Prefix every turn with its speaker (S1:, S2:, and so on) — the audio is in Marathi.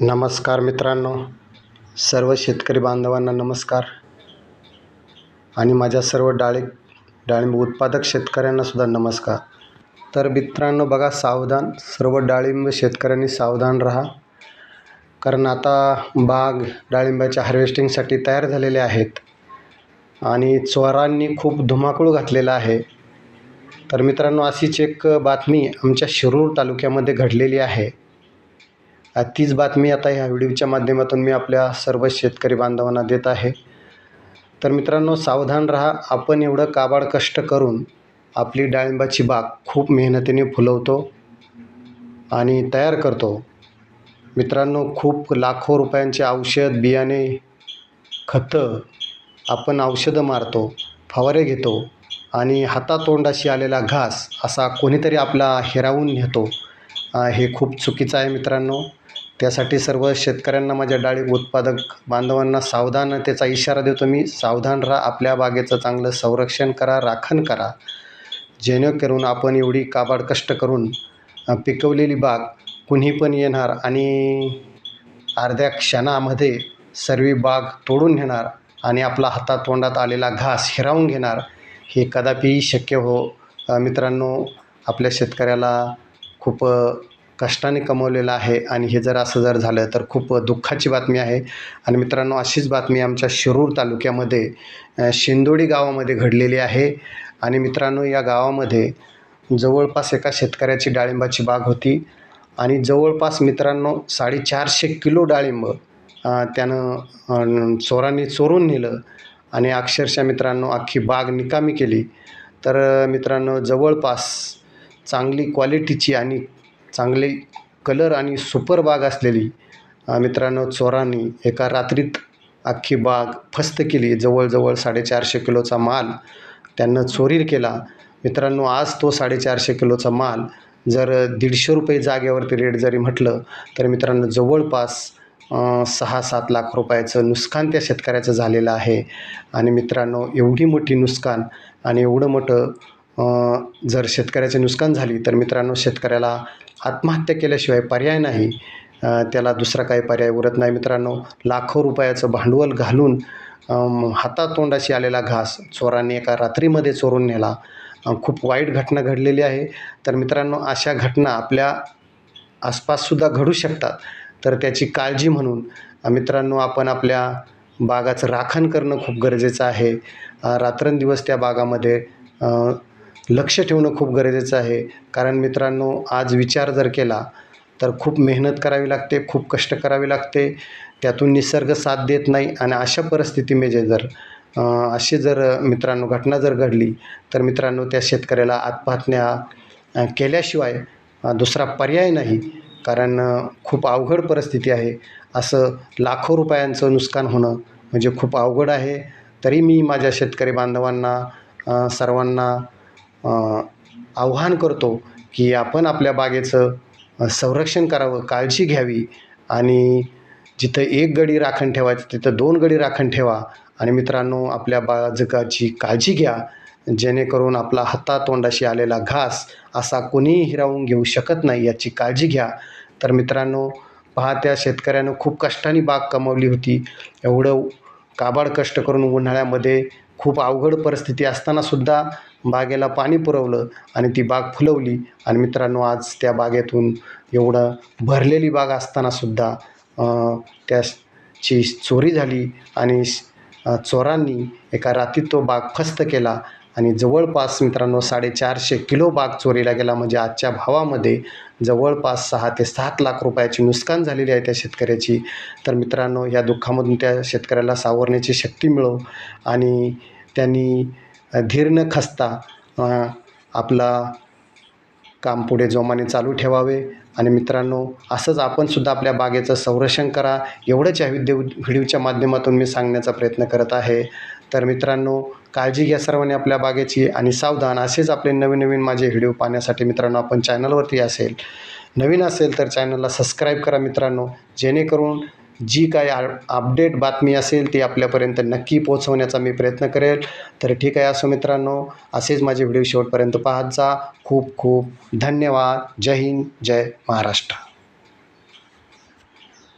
S1: नमस्कार मित्रांनो सर्व शेतकरी बांधवांना नमस्कार. आणि माझ्या सर्व डाळी डाळिंब उत्पादक शेतकऱ्यांनासुद्धा नमस्कार. तर मित्रांनो बघा सावधान सर्व डाळिंब शेतकऱ्यांनी सावधान राहा. कारण आता बाग डाळिंबाच्या हार्वेस्टिंगसाठी तयार झालेले आहेत. आणि चोरांनी खूप धुमाकूळ घातलेला आहे. तर मित्रांनो अशीच एक बातमी आमच्या शिरूर तालुक्यामध्ये घडलेली आहे. तीच बातमी आता ह्या व्हिडिओच्या माध्यमातून मी आपल्या सर्व शेतकरी बांधवांना देत आहे. तर मित्रांनो सावधान राहा. आपण एवढं काबाड कष्ट करून आपली डाळिंबाची बाग खूप मेहनतीने फुलवतो आणि तयार करतो. मित्रांनो खूप लाखो रुपयांचे औषध बियाणे खतं आपण औषधं मारतो फवारे घेतो आणि हातातोंडाशी आलेला घास असा कोणीतरी आपला हिरावून नेतो. हे खूप चुकीचं आहे मित्रांनो. त्यासाठी सर्व शेतकऱ्यांना माझ्या डाळी उत्पादक बांधवांना सावधानतेचा इशारा देतो मी. सावधान राहा आपल्या बागेचं चांगलं संरक्षण करा राखण करा. जेणेकरून आपण एवढी काबाड कष्ट करून पिकवलेली बाग कुणी पण येणार आणि अर्ध्या क्षणामध्ये सर्व बाग तोडून घेणार आणि आपला हातातोंडात आलेला घास हिरावून घेणार हे कदापिही शक्य हो. मित्रांनो आपल्या शेतकऱ्याला खूप कष्टाने कमवलेलं आहे आणि हे जर असं जर झालं तर खूप दुःखाची बातमी आहे. आणि मित्रांनो अशीच बातमी आमच्या शिरूर तालुक्यामध्ये शिंदोडी गावामध्ये घडलेली आहे. आणि मित्रांनो या गावामध्ये जवळपास एका शेतकऱ्याची डाळिंबाची बाग होती. आणि जवळपास मित्रांनो साडेचारशे किलो डाळिंब त्यानं चोरांनी चोरून नेलं. आणि अक्षरशः मित्रांनो अख्खी बाग निकामी केली. तर मित्रांनो जवळपास चांगली क्वालिटीची आणि चांगले कलर आणि सुपर बाग असलेली मित्रांनो चोरांनी एका रात्रीत अख्खी बाग फस्त केली. जवळजवळ साडेचारशे किलोचा माल त्यांनं चोरी केला. मित्रांनो आज तो साडेचारशे किलोचा माल जर दीडशे रुपये जागेवरती रेट जरी म्हटलं तर मित्रांनो जवळपास सहा सात लाख रुपयाचं नुकसान त्या शेतकऱ्याचं झालेलं आहे. आणि मित्रांनो एवढी मोठी नुकसान आणि एवढं मोठं जर शेतकऱ्याचे नुकसान झाली तर मित्रांनो शेतकऱ्याला आत्महत्या केल्याशिवाय पर्याय नाही. त्याला दुसरा काही पर्याय उरत नाही मित्रांनो. लाखो रुपयाचं भांडवल घालून हातातोंडाशी आलेला घास चोरांनी एका रात्रीमध्ये चोरून नेला. खूप वाईट घटना घडलेली आहे. तर मित्रांनो अशा घटना आपल्या आसपाससुद्धा घडू शकतात. तर त्याची काळजी म्हणून मित्रांनो आपण आपल्या बागाचं राखण करणं खूप गरजेचं आहे. रात्रंदिवस त्या बागामध्ये लक्ष ठेवणं खूप गरजेचं आहे. कारण मित्रांनो आज विचार जर केला तर खूप मेहनत करावी लागते खूप कष्ट करावे लागते. त्यातून निसर्ग साथ देत नाही आणि अशा परिस्थितीमध्ये जर अशी जर मित्रांनो घटना जर घडली तर मित्रांनो त्या शेतकऱ्याला आत्महत्या केल्याशिवाय दुसरा पर्याय नाही. कारण खूप अवघड परिस्थिती आहे. असं लाखो रुपयांचं नुकसान होणं म्हणजे खूप अवघड आहे. तरी मी माझ्या शेतकरी बांधवांना सर्वांना आव्हान करतो की आपण आपल्या बागेचं संरक्षण करावं काळजी घ्यावी आणि जिथं एक गडी राखण ठेवायचं तिथं दोन गडी राखण ठेवा आणि मित्रांनो आपल्या बाजकाची काळजी घ्या जेणेकरून आपला हातातोंडाशी आलेला घास असा कोणीही हिरावून घेऊ शकत नाही याची काळजी घ्या. तर मित्रांनो पहा त्या शेतकऱ्यानं खूप कष्टाने बाग कमावली होती. एवढं काबाड कष्ट करून उन्हाळ्यामध्ये खूप अवघड परिस्थिती असतानासुद्धा बागेला पाणी पुरवलं आणि ती बाग फुलवली. आणि मित्रांनो आज त्या बागेतून एवढं भरलेली बाग असतानासुद्धा त्याची चोरी झाली आणि चोरांनी एका रात्रीत तो बाग फस्त केला. आणि जवळपास मित्रांनो साडेचारशे किलो बाग चोरीला गेला. म्हणजे आजच्या भावामध्ये जवळपास सहा ते सात लाख रुपयाची नुकसान झालेली आहे त्या शेतकऱ्याची. तर मित्रांनो या दुःखामधून त्या शेतकऱ्याला सावरण्याची शक्ती मिळो. आणि त्यांनी धीर न खसता आपला काम पुढे जोमाने चालू ठेवावे. आणि मित्रांनो असंच आपणसुद्धा आपल्या बागेचं संरक्षण करा. एवढंच या व्हिडिओ व्हिडिओच्या माध्यमातून मी सांगण्याचा प्रयत्न करत आहे. तर मित्रांनो काळजी घ्या सर्वांनी आपल्या बागेची आणि सावधान असेच आपले नवीन नवीन माझे व्हिडिओ पाहण्यासाठी मित्रांनो आपण चॅनलवरती असेल. नवीन असेल तर चॅनलला सबस्क्राईब करा मित्रांनो. जेणेकरून जी काय आ अपडेट बातमी असेल ती आपल्यापर्यंत नक्की पोहोचवण्याचा मी प्रयत्न करेल. तर ठीक आहे असो मित्रांनो असेच माझे व्हिडिओ शेवटपर्यंत पाहत जा. खूप खूप धन्यवाद. जय हिंद जय महाराष्ट्र.